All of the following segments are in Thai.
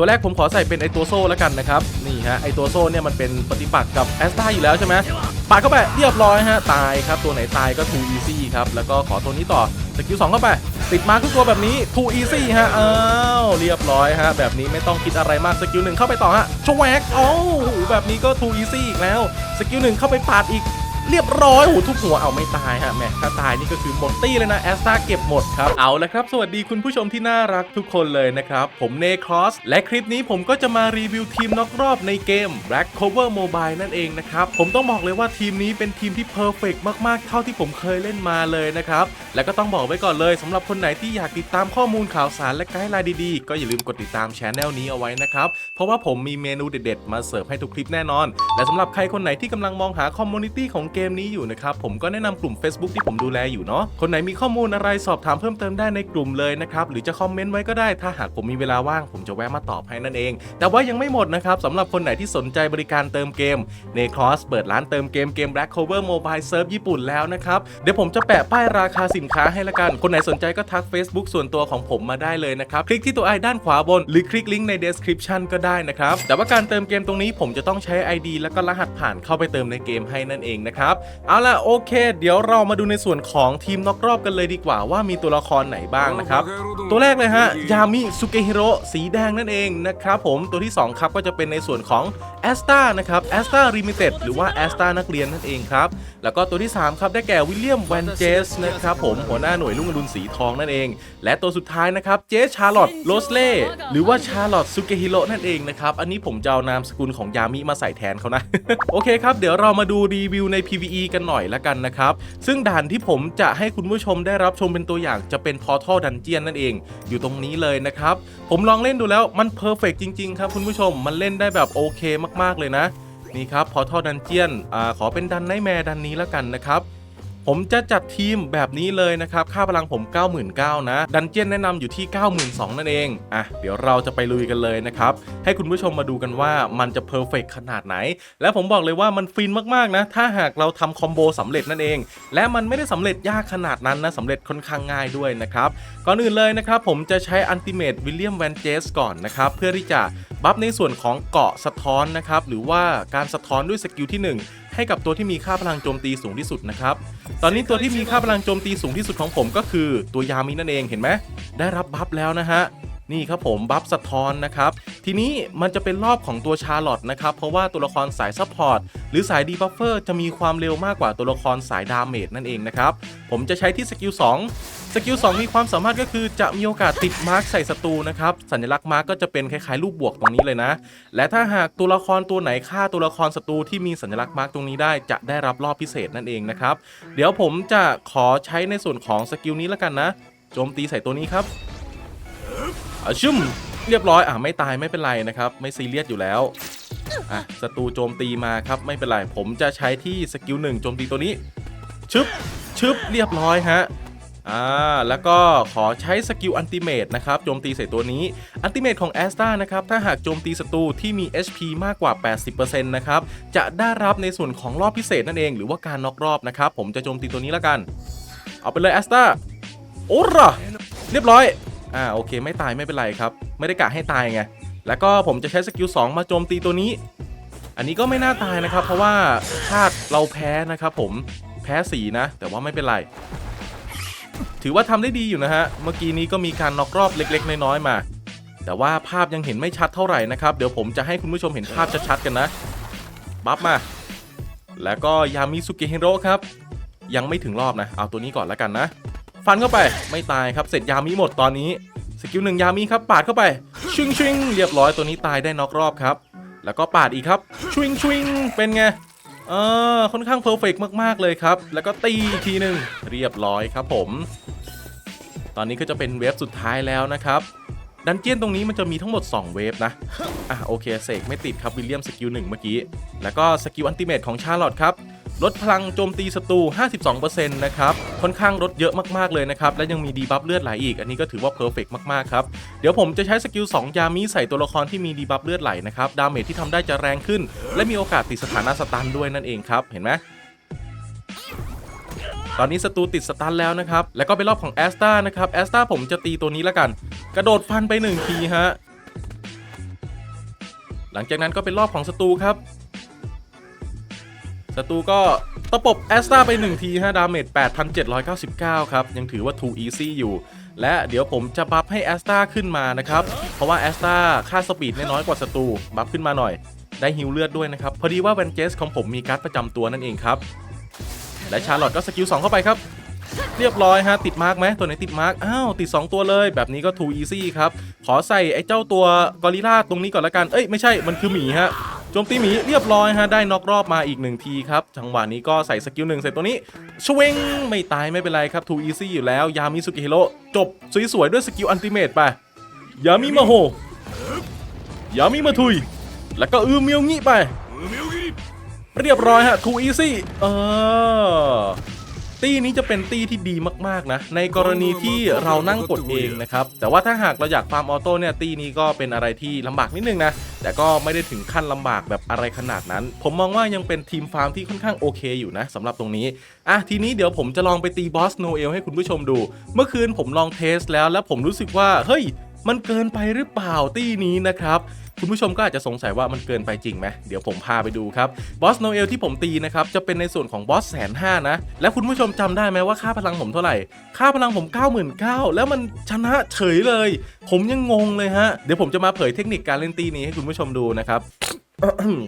ตัวแรกผมขอใส่เป็นไอตัวโซ่แล้วกันนะครับ นี่ฮะไอตัวโซ่เนี่ยมันเป็นปฏิปักษ์กับแอสตาอยู่แล้วใช่ไหมปาดเข้าไปเรียบร้อยฮะตายครับ ตัวไหนตายก็ too easy ครับ แล้วก็ขอตัวนี้ต่อสกิล2เข้าไป ติดมาทุกตัวแบบนี้ too easy ฮะอ้าวเรียบร้อยฮะ แบบนี้ไม่ต้องคิดอะไรมากสกิลหนึ่งเข้าไปต่อฮะชวกเอ้าแบบนี้ก็ too easy อีกแล้วสกิลหนึ่งเข้าไปปาดอีก เรียบร้อยโอ้โหทุบหัวเอาไม่ตายฮะแหมถ้าตายนี่ก็คือหมดตี้เลยนะแอสตาเก็บหมดครับเอาละครับ สวัสดีคุณผู้ชมที่น่ารักทุกคนเลยนะครับ ผมเนครอสและคลิปนี้ผมก็จะมารีวิวทีมนอกรอบในเกม Black Cover Mobile นั่นเองนะครับ ผมต้องบอกเลยว่าทีมนี้เป็นทีมที่เพอร์เฟกมากๆ เท่าที่ผมเคยเล่นมาเลยนะครับ และก็ต้องบอกไว้ก่อนเลยสำหรับคนไหนที่อยากติดตามข้อมูลข่าวสารและไกด์ไลน์ดีๆ ก็อย่าลืมกดติดตามช anel นี้เอาไว้นะครับ เพราะว่าผมมีเมนูเด็ดๆ มาเสิร์ฟให้ทุกคลิปแน่นอน และสำหรับใครคนไหนที่กำลังมองหาคอมมูนิตี้ของเกเกมนี้อยู่นะครับ ผมก็แนะนำกลุ่ม Facebook ที่ผมดูแลอยู่เนาะคนไหนมีข้อมูลอะไรสอบถามเพิ่มเติมได้ในกลุ่มเลยนะครับ หรือจะคอมเมนต์ไว้ก็ได้ ถ้าหากผมมีเวลาว่างผมจะแวะมาตอบให้นั่นเอง แต่ว่ายังไม่หมดนะครับสำหรับคนไหนที่สนใจบริการเติมเกม n c r o s s เปิดร้านเติมเกมเกม Black Cover Mobile Serve ญี่ปุ่นแล้วนะครับเดี๋ยวผมจะแปะป้ายราคาสินค้าให้ละกัน คนไหนสนใจก็ทัก Facebook ส่วนตัวของผมมาได้เลยนะครับคลิกที่ตัวไอด้านขวาบน หรือคลิกลิงก์ใน description ก็ได้นะครับแต่ว่าการเติมเกมตรงนี้ผมจะต้องใช้ ID แล้วก็รหัสผ่านเข้าไปเติมในเกมให้นั่นเองนะครับเอาล่ะโอเค เดี๋ยวเรามาดูในส่วนของทีมนอกรอบกันเลยดีกว่าว่ามีตัวละครไหนบ้างนะครับ ตัวแรกเลยฮะยามิสุเกฮิโร่สีแดงนั่นเองนะครับผมตัวที่ 2 ครับก็จะเป็นในส่วนของแอสตานะครับแอสตาลิมิเต็ดหรือว่าแอสตานักเรียนนั่นเองครับแล้วก็ตัวที่ 3 ครับได้แก่วิลเลียมแวนเจสนะครับผมหัวหน้าหน่วยลุ่งอรุณสีทองนั่นเอง และตัวสุดท้ายนะครับเจชาร์ลอตโรสเล่หรือว่าชาร์ลอตสุเกฮิโร่นั่นเองนะครับอันนี้ผมจะเอานามสกุลของยามิมาใส่แทนเขานะโอเคครับเดี๋ยวเรามาดูรีวิวใน PVE กันหน่อยละกันนะครับ ซึ่งด่านที่ผมจะให้คุณผู้ชมได้รับชมเป็นตัวอย่างจะเป็น Portal Dungeon นั่นเอง อยู่ตรงนี้เลยนะครับ ผมลองเล่นดูแล้วมันเพอร์เฟกจริง ๆ ครับคุณผู้ชมมันเล่นได้แบบโอเคมากๆเลยนะ นี่ครับ Portal Dungeon อ่าขอเป็นดันไนแมร์ดันนี้ละกันนะครับ ผมจะจัดทีมแบบนี้เลยนะครับ ค่าพลังผม 99,000นะ ดันเจียนแนะนำอยู่ที่ 92,000นั่นเอง อะ เดี๋ยวเราจะไปลุยกันเลยนะครับ ให้คุณผู้ชมมาดูกันว่ามันจะเพอร์เฟกขนาดไหน และผมบอกเลยว่ามันฟินมากๆนะ ถ้าหากเราทำคอมโบสำเร็จนั่นเอง และมันไม่ได้สำเร็จยากขนาดนั้นนะสำเร็จค่อนข้างง่ายด้วยนะครับ ก่อนอื่นเลยนะครับผมจะใช้อันติเมตวิลเลียมแวนเจสก่อนนะครับ เพื่อที่จะบัฟในส่วนของเกาะสะท้อนนะครับ หรือว่าการสะท้อนด้วยสกิลที่ 1 ให้กับตัวที่มีค่าพลังโจมตีสูงที่สุดนะครับ ตอนนี้ตัวที่มีค่าพลังโจมตีสูงที่สุดของผมก็คือตัวยามินั่นเองเห็นไหมได้รับบัฟแล้วนะฮะนี่ครับผมบัฟสะท้อนนะครับ ทีนี้มันจะเป็นรอบของตัวชาร์ลอตนะครับ เพราะว่าตัวละครสายซัพพอร์ตหรือสายดีบัฟเฟอร์จะมีความเร็วมากกว่าตัวละครสายดาเมจนั่นเองนะครับ ผมจะใช้ที่สกิล2 สกิล2มีความสามารถก็คือจะมีโอกาสติดมาร์กใส่ศัตรูนะครับ สัญลักษณ์มาร์กก็จะเป็นคล้ายๆรูปบวกตรงนี้เลยนะ และถ้าหากตัวละครตัวไหนฆ่าตัวละครศัตรูที่มีสัญลักษณ์มาร์กตรงนี้ได้จะได้รับรอบพิเศษนั่นเองนะครับ เดี๋ยวผมจะขอใช้ในส่วนของสกิลนี้แล้วกันนะโจมตีใส่ตัวนี้ครับอะชึมเรียบร้อยอะไม่ตายไม่เป็นไรนะครับ ไม่ซีเรียสอยู่แล้วอะศัตรูโจมตีมาครับไม่เป็นไรผมจะใช้ที่สกิลหนึ่งโจมตีตัวนี้ชึบชึบเรียบร้อยฮะ อ่าแล้วก็ขอใช้สกิลอันติเมตนะครับโจมตีใส่ตัวนี้อันติเมตของแอสตานะครับถ้าหากโจมตีศัตรูที่มี HP มากกว่า 80%นะครับจะได้รับในส่วนของรอบพิเศษนั่นเอง หรือว่าการน็อกรอบนะครับผมจะโจมตีตัวนี้แล้วกัน เอาไปเลยแอสตาโอ้ระเรียบร้อยอ่าโอเค ไม่ตายไม่เป็นไรครับ ไม่ได้กะให้ตายไงแล้วก็ผมจะใช้สกิล2มาโจมตีตัวนี้ อันนี้ก็ไม่น่าตายนะครับ เพราะว่าธาตุเราแพ้นะครับผมแพ้สีนะ แต่ว่าไม่เป็นไร ถือว่าทำได้ดีอยู่นะฮะ เมื่อกี้นี้ก็มีการน็อกรอบเล็ก ๆ น้อยๆมา แต่ว่าภาพยังเห็นไม่ชัดเท่าไหร่นะครับ เดี๋ยวผมจะให้คุณผู้ชมเห็นภาพชัดๆกันนะ บัฟมา แล้วก็ยามิสุเฮโร่ครับ ยังไม่ถึงรอบนะ เอาตัวนี้ก่อนแล้วกันนะ ฟันเข้าไปไม่ตายครับ เสร็จยามิหมดตอนนี้ สกิลหนึ่งยามิครับปาดเข้าไปชิงชิงเรียบร้อยตัวนี้ตายได้น็อกรอบครับ แล้วก็ปาดอีกครับชิงชิงเป็นไง เออค่อนข้างเพอร์เฟกมาก ๆ เลยครับ แล้วก็ตีอีกทีหนึ่งเรียบร้อยครับผม ตอนนี้ก็จะเป็นเวฟสุดท้ายแล้วนะครับดันเจียนตรงนี้มันจะมีทั้งหมด 2 เวฟนะ อะโอเคเสกไม่ติดครับวิลเลียมสกิลหนึ่งเมื่อกี้ แล้วก็สกิลอันติเมตของชาร์ลอตครับ ลดพลังโจมตีศัตรู 52%นะครับ ค่อนข้างลดเยอะมากๆเลยนะครับ และยังมีดีบัฟเลือดไหลอีก อันนี้ก็ถือว่าเพอร์เฟกมากๆครับ เดี๋ยวผมจะใช้สกิล 2 ยามิใส่ตัวละครที่มีดีบัฟเลือดไหลนะครับ ดาเมจที่ทำได้จะแรงขึ้น และมีโอกาสติดสถานะสตันด้วยนั่นเองครับ เห็นไหมตอนนี้ศัตรูติดสตันแล้วนะครับ แล้วก็เป็นรอบของแอสตานะครับแอสตาผมจะตีตัวนี้แล้วกัน กระโดดฟันไปหนึ่งทีฮะ หลังจากนั้นก็เป็นรอบของศัตรูครับ ศัตรูก็ตะปบแอสตาไป 1 ทีฮะดาเมจ8,799 ครับ ยังถือว่า too easy อยู่ และเดี๋ยวผมจะบัฟให้แอสตาขึ้นมานะครับ เพราะว่าแอสตาค่าสปีดน้อยกว่าศัตรูบัฟขึ้นมาหน่อย ได้ฮิวเลือดด้วยนะครับ พอดีว่าแวนเจสของผมมีการ์ดประจำตัวนั่นเองครับ และชาร์ลอตก็สกิล2เข้าไปครับเรียบร้อยฮะติดมาร์กไหมตัวไหนติดมาร์กอ้าวติด 2 ตัวเลย แบบนี้ก็ too easy ครับ ขอใส่ไอ้เจ้าตัวกอริลลาตรงนี้ก่อนละกัน เอ้ยไม่ใช่มันคือหมีฮะ โจมตีหมีเรียบร้อยฮะได้น็อกรอบมาอีกหนึ่งทีครับจังหวะนี้ก็ใส่สกิลหนึ่งใส่ตัวนี้ชเวงไม่ตายไม่เป็นไรครับทูอีซี่อยู่แล้ว ยามิสุกิฮิโร่จบสวยๆด้วยสกิลอันติเมตไปยามิมาโฮยามิมาทุย แล้วก็อือเมียวงี้ไป เรียบร้อยฮะทูอีซี่เออ ตี้นี้จะเป็นตี้ที่ดีมากๆนะ ในกรณีที่เรานั่งกดเองนะครับ แต่ว่าถ้าหากเราอยากฟาร์มออโต้เนี่ยตี้นี้ก็เป็นอะไรที่ลำบากนิดนึงนะ แต่ก็ไม่ได้ถึงขั้นลำบากแบบอะไรขนาดนั้น ผมมองว่ายังเป็นทีมฟาร์มที่ค่อนข้างโอเคอยู่นะสำหรับตรงนี้ อะทีนี้เดี๋ยวผมจะลองไปตีบอสโนเอลให้คุณผู้ชมดู เมื่อคืนผมลองเทสแล้วแล้วผมรู้สึกว่าเฮ้ยมันเกินไปหรือเปล่าตี้นี้นะครับ คุณผู้ชมก็อาจจะสงสัยว่ามันเกินไปจริงไหมเดี๋ยวผมพาไปดูครับบอสโนเอลที่ผมตีนะครับจะเป็นในส่วนของบอสแสนห้านะ และคุณผู้ชมจำได้ไหมว่าค่าพลังผมเท่าไหร่ ค่าพลังผม 99,000แล้วมันชนะเฉยเลย ผมยังงงเลยฮะ เดี๋ยวผมจะมาเผยเทคนิคการเล่นตีนี้ให้คุณผู้ชมดูนะครับ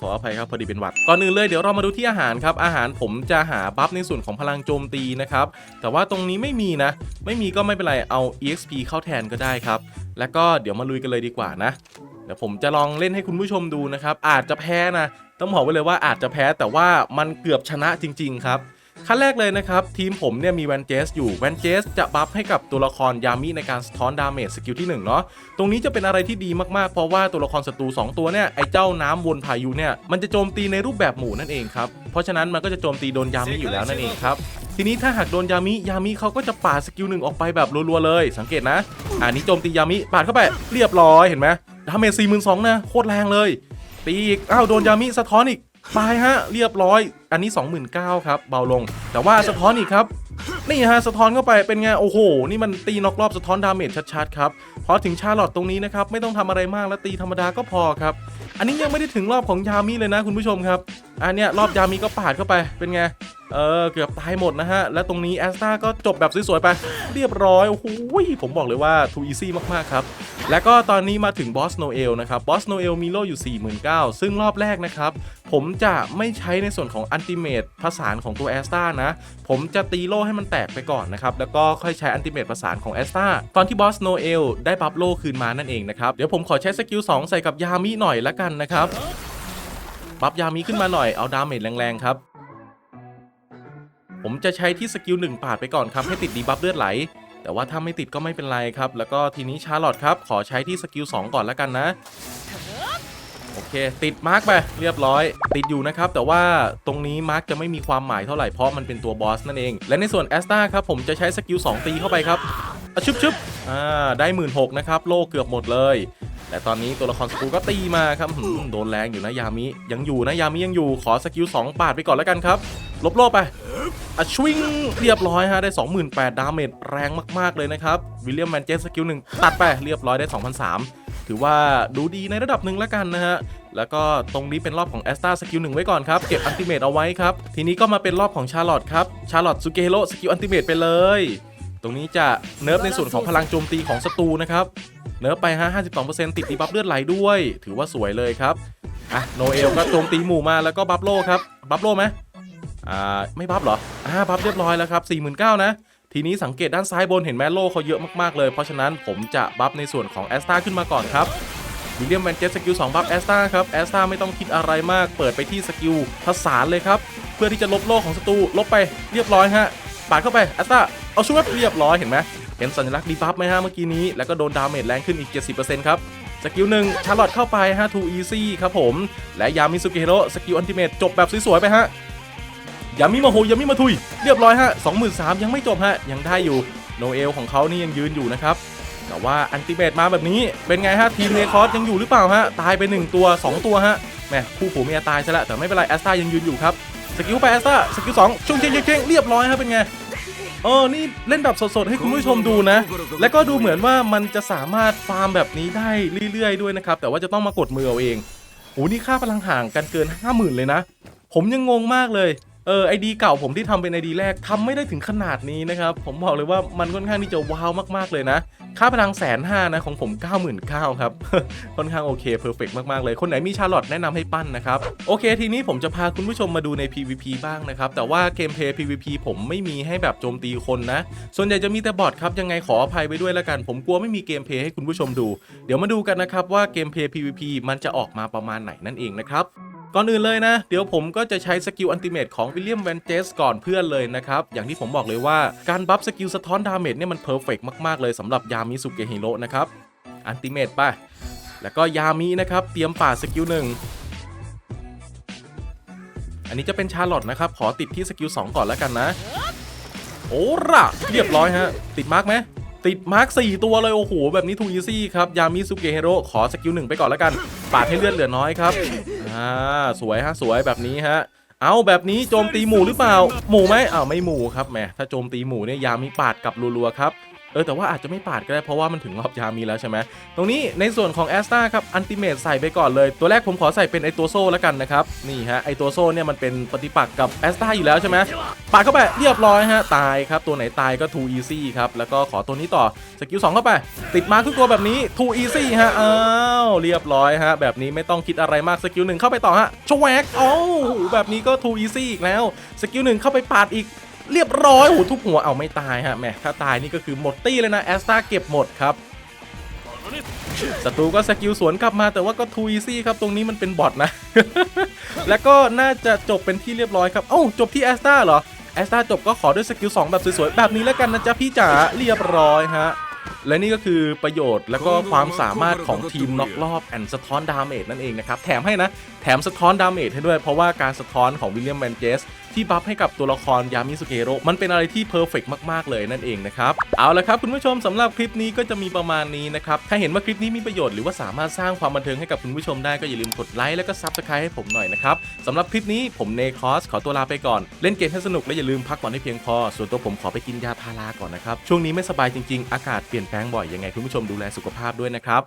ขออภัยครับพอดีเป็นหวัดก่อนอื่นเลยเดี๋ยวเรามาดูที่อาหารครับ อาหารผมจะหาบัฟในส่วนของพลังโจมตีนะครับ แต่ว่าตรงนี้ไม่มีนะ ไม่มีก็ไม่เป็นไรเอา exp เข้าแทนก็ได้ครับ แล้วก็เดี๋ยวมาลุยกันเลยดีกว่านะ เดี๋ยวผมจะลองเล่นให้คุณผู้ชมดูนะครับ อาจจะแพ้นะ ต้องบอกไว้เลยว่าอาจจะแพ้แต่ว่ามันเกือบชนะจริง ๆ ครับขั้นแรกเลยนะครับ ทีมผมเนี่ยมีแวนเจสอยู่แวนเจสจะบัฟให้กับตัวละครยามิในการสะท้อนดาเมจสกิลที่1เนาะตรงนี้จะเป็นอะไรที่ดีมากๆ เพราะว่าตัวละครศัตรู2 ตัวเนี่ยไอเจ้าน้ำวนพายุเนี่ยมันจะโจมตีในรูปแบบหมู่นั่นเองครับ เพราะฉะนั้นมันก็จะโจมตีโดนยามิอยู่แล้วนั่นเองครับ ทีนี้ถ้าหากโดนยามิยามิเขาก็จะปาดสกิลหนึ่งออกไปแบบรัวๆเลย สังเกตนะอันนี้โจมตียามิปาดเข้าไปเรียบร้อยเห็นไหม ดาเมจสี่หมื่นสองนะโคตรแรงเลยตีอีกอ้าวโดนยามิสะท้อนอีกตายฮะเรียบร้อย อันนี้ 29,000ครับเบาลง แต่ว่าสะท้อนอีกครับนี่ฮะสะท้อนเข้าไปเป็นไงโอ้โห นี่มันตีนอกรอบสะท้อนดาเมจชัดๆครับพอถึงชาร์ลอตตรงนี้นะครับไม่ต้องทำอะไรมากแล้วตีธรรมดาก็พอครับ อันนี้ยังไม่ได้ถึงรอบของยามิเลยนะคุณผู้ชมครับอันเนี้ยรอบยามิก็ปาดเข้าไปเป็นไงเออเกือบตายหมดนะฮะ และตรงนี้แอสตาก็จบแบบสวยๆไป เรียบร้อยโอ้โหผมบอกเลยว่าทูอีซี่มากๆครับ แล้วก็ตอนนี้มาถึงบอสโนเอลนะครับบอสโนเอลมีโลอยู่ 49,000 ซึ่งรอบแรกนะครับ ผมจะไม่ใช้ในส่วนของอันติเมตผสานของตัวแอสตานะ ผมจะตีโลให้มันแตกไปก่อนนะครับ แล้วก็ค่อยใช้อันติเมตผสานของแอสตาตอนที่บอสโนเอลได้บัฟโลคืนมานั่นเองนะครับเดี๋ยวผมขอใช้สกิล2ใส่กับยามิหน่อยละกันนะครับ บัฟยามิขึ้นมาหน่อยเอาดาเมจแรงๆครับ ผมจะใช้ที่สกิล1ปาดไปก่อนครับให้ติดดีบัฟเลือดไหล แต่ว่าถ้าไม่ติดก็ไม่เป็นไรครับ แล้วก็ทีนี้ชาร์ลอตครับขอใช้ที่สกิล2ก่อนแล้วกันนะโอเค ติดมาร์กไปเรียบร้อย ติดอยู่นะครับ แต่ว่าตรงนี้มาร์กจะไม่มีความหมายเท่าไหร่เพราะมันเป็นตัวบอสนั่นเอง และในส่วนแอสตาครับผมจะใช้สกิล2ตีเข้าไปครับอะชึบชึบอ่าได้หมื่นหกนะครับ โลเกือบหมดเลย แต่ตอนนี้ตัวละครสกูก็ตีมาครับโดนแรงอยู่นะยามิยังอยู่นะยามิยังอยู่ขอสกิล2ปาดไปก่อนแล้วกันครับลบโลไปอะชวิงเรียบร้อยฮะได้ 28,000ดาเมจแรงมาก ๆ เลยนะครับ วิลเลียมแมนเจสสกิลหนึ่งตัดไปเรียบร้อยได้ 2,003ถือว่าดูดีในระดับหนึ่งแล้วกันนะฮะ แล้วก็ตรงนี้เป็นรอบของแอสตาสกิลหนึ่งไว้ก่อนครับ เก็บอันติเมตเอาไว้ครับ ทีนี้ก็มาเป็นรอบของชาร์ลอตครับชาร์ลอตซูเกโ o สกิลอันติเมตไปเลย ตรงนี้จะเนิร์ฟในส่วนของพลังโจมตีของศัตรูนะครับ เนิร์ฟไปฮะ52%ติดดีบัฟเลือดไหลด้วย ถือว่าสวยเลยครับอะโนเอลก็โจมตีหมู่มาแล้วก็บัฟโลครับบัฟโลไหมอ่าไม่บัฟเหรออ่าบัฟเรียบร้อยแล้วครับ49,000นะทีนี้สังเกตด้านซ้ายบนเห็นแมโลเขาเยอะมากๆเลย เพราะฉะนั้นผมจะบัฟในส่วนของแอสตาขึ้นมาก่อนครับวิลเลียมแมนเจสสกิล2บัฟแอสตาครับแอสตาไม่ต้องคิดอะไรมากเปิดไปที่สกิลผสานเลยครับ เพื่อที่จะลบโลของศัตรูลบไปเรียบร้อยฮะปาดเข้าไปแอสตาเอาช่วยเรียบร้อยเห็นไหม เห็นสัญลักษณ์ดีบัฟไหมฮะเมื่อกี้นี้ แล้วก็โดนดาเมจแรงขึ้นอีก 70%ครับ สกิลหนึ่งชาร์ลอตเข้าไปฮะ too easy ครับผม และยามิสุกิเกโร่สกิลอันติเมตจบแบบสวยๆไปฮะยามิมาโฮยามิมาทุย เรียบร้อยฮะ23,000ยังไม่จบฮะยังได้อยู่โนเอลของเขานี่ยังยืนอยู่นะครับแต่ว่าอันติเมตมาแบบนี้เป็นไงฮะทีมเนคอสยังอยู่หรือเปล่าฮะตายไป 1 ตัว 2 ตัวฮะแหมคู่ผัวเมียตายซะแล้วแต่ไม่เป็นไรแอสตายังยืนอยู่ครับสกิลไปแอสตาสกิล2ช่วงเชียงเชียงเรียบร้อยฮะเป็นไง เออนี่เล่นแบบสดๆ ให้คุณผู้ชมดูนะ และก็ดูเหมือนว่ามันจะสามารถฟาร์มแบบนี้ได้เรื่อยๆด้วยนะครับ แต่ว่าจะต้องมากดมือเอาเองโอ้นี่ค่าพลังห่างกันเกิน 50,000 เลยนะ ผมยังงงมากเลย เออไอดีเก่าผมที่ทำเป็นไอดีแรกทำไม่ได้ถึงขนาดนี้นะครับ ผมบอกเลยว่ามันค่อนข้างที่จะว้าวมากๆเลยนะ ค่าพลังแสนห้านะของผม 99,000ครับ ค่อนข้างโอเคเพอร์เฟกมาก ๆ เลย คนไหนมีชาร์ลอตแนะนำให้ปั้นนะครับ โอเคทีนี้ผมจะพาคุณผู้ชมมาดูใน PVP บ้างนะครับ แต่ว่าเกมเพย์ PVP ผมไม่มีให้แบบโจมตีคนนะ ส่วนใหญ่จะมีแต่บอทครับ ยังไงขออภัยไปด้วยแล้วกัน ผมกลัวไม่มีเกมเพย์ให้คุณผู้ชมดู เดี๋ยวมาดูกันนะครับว่าเกมเพย์ PVP มันจะออกมาประมาณไหนนั่นเองนะครับ ก่อนอื่นเลยนะ เดี๋ยวผมก็จะใช้สกิลอันติเมตของวิลเลียมแวนเจสก่อนเพื่อนเลยนะครับ อย่างที่ผมบอกเลยว่าการบัฟสกิลสะท้อนดาเมจเนี่ยมันเพอร์เฟกมาก ๆ เลยสำหรับยามิสุเกฮิโร่นะครับอันติเมตไปแล้วก็ยามินะครับ เตรียมป่าสกิลหนึ่งอันนี้จะเป็นชาร์ลอตนะครับ ขอติดที่สกิล2ก่อนแล้วกันนะ โอ้ระเรียบร้อยฮะ ติดมาร์กไหม ติดมาร์ค4ตัวเลย โอ้โห แบบนี้ทูอีซี่ครับ ยามิสุเกเฮโร่ขอสกิลหนึ่งไปก่อนแล้วกัน ปาดให้เลือดเหลือน้อยครับ อ่า สวยฮะ สวยแบบนี้ฮะ เอาแบบนี้โจมตีหมู่หรือเปล่า หมู่ไหมอ้าวไม่หมู่ครับแหมถ้าโจมตีหมู่เนี่ยยามิปาดกลับรัวๆครับ เออแต่ว่าอาจจะไม่ปาดก็ได้เพราะว่ามันถึงรอบยามีแล้วใช่ไหมตรงนี้ในส่วนของแอสตาครับอันติเมตใส่ไปก่อนเลย ตัวแรกผมขอใส่เป็นไอตัวโซ่แล้วกันนะครับนี่ฮะไอตัวโซ่เนี่ยมันเป็นปฏิปักษ์กับแอสตาอยู่แล้วใช่ไหมปาดเข้าไปเรียบร้อยฮะตายครับตัวไหนตายก็ too easy ครับแล้วก็ขอตัวนี้ต่อสกิล2เข้าไป ติดมาทุกตัวแบบนี้ too easy ฮะอ้าวเรียบร้อยฮะแบบนี้ไม่ต้องคิดอะไรมากสกิลหนึ่งเข้าไปต่อฮะชวกโอ้าวแบบนี้ก็ too easy อีกแล้วสกิลหนึ่งเข้าไปปาดอีก เรียบร้อยโอ้ทุบหัวเอาไม่ตายฮะแหมถ้าตายนี่ก็คือหมดตี้เลยนะแอสตาเก็บหมดครับศัตรูก็สกิลสวนกลับมาแต่ว่าก็ทูอีซี่ครับตรงนี้มันเป็นบอทนะ แล้วก็น่าจะจบเป็นที่เรียบร้อยครับ เอ้าจบที่แอสตาเหรอแอสตาจบก็ขอด้วยสกิล2แบบสวยๆ แบบนี้แล้วกันนะจ๊ะพี่จ๋าเรียบร้อยฮะ และนี่ก็คือประโยชน์และก็ความสามารถของทีมน็อกรอบแอนสะท้อนดาเมจนั่นเองนะครับ แถมให้นะ แถมสะท้อนดาเมจให้ด้วยเพราะว่าการสะท้อนของวิลเลียมแมนเจสที่บัฟให้กับตัวละครยามิสุเกโรมันเป็นอะไรที่เพอร์เฟกมาก ๆ เลยนั่นเองนะครับ เอาละครับคุณผู้ชมสำหรับคลิปนี้ก็จะมีประมาณนี้นะครับ ถ้าเห็นว่าคลิปนี้มีประโยชน์หรือว่าสามารถสร้างความบันเทิงให้กับคุณผู้ชมได้ก็อย่าลืมกดไลค์แล้วก็ซับสไครต์ให้ผมหน่อยนะครับสำหรับคลิปนี้ผมเนคอสขอตัวลาไปก่อน เล่นเกมให้สนุกและอย่าลืมพักผ่อนให้เพียงพอ ส่วนตัวผมขอไปกินยาพาราก่อนนะครับช่วงนี้ไม่สบายจริงๆ อากาศเปลี่ยนแปลงบ่อยยังไงคุณผู้ชมดูแลสุขภาพด้วยนะครับ